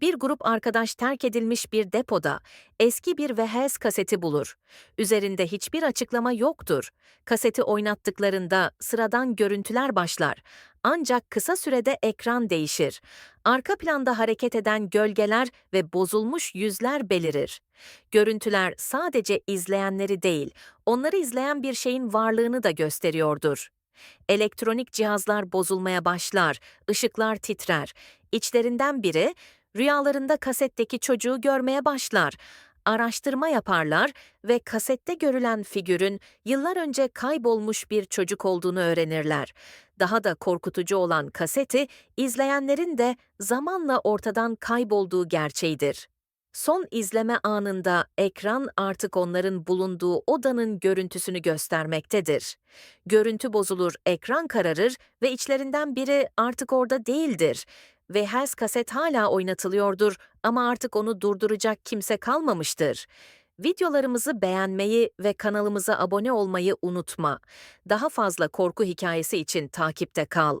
Bir grup arkadaş terk edilmiş bir depoda eski bir VHS kaseti bulur. Üzerinde hiçbir açıklama yoktur. Kaseti oynattıklarında sıradan görüntüler başlar. Ancak kısa sürede ekran değişir. Arka planda hareket eden gölgeler ve bozulmuş yüzler belirir. Görüntüler sadece izleyenleri değil, onları izleyen bir şeyin varlığını da gösteriyordur. Elektronik cihazlar bozulmaya başlar, ışıklar titrer. İçlerinden biri rüyalarında kasetteki çocuğu görmeye başlar. Araştırma yaparlar ve kasette görülen figürün yıllar önce kaybolmuş bir çocuk olduğunu öğrenirler. Daha da korkutucu olan kaseti izleyenlerin de zamanla ortadan kaybolduğu gerçeğidir. Son izleme anında ekran artık onların bulunduğu odanın görüntüsünü göstermektedir. Görüntü bozulur, ekran kararır ve içlerinden biri artık orada değildir. Ve HES kaset hala oynatılıyordur ama artık onu durduracak kimse kalmamıştır. Videolarımızı beğenmeyi ve kanalımıza abone olmayı unutma. Daha fazla korku hikayesi için takipte kal.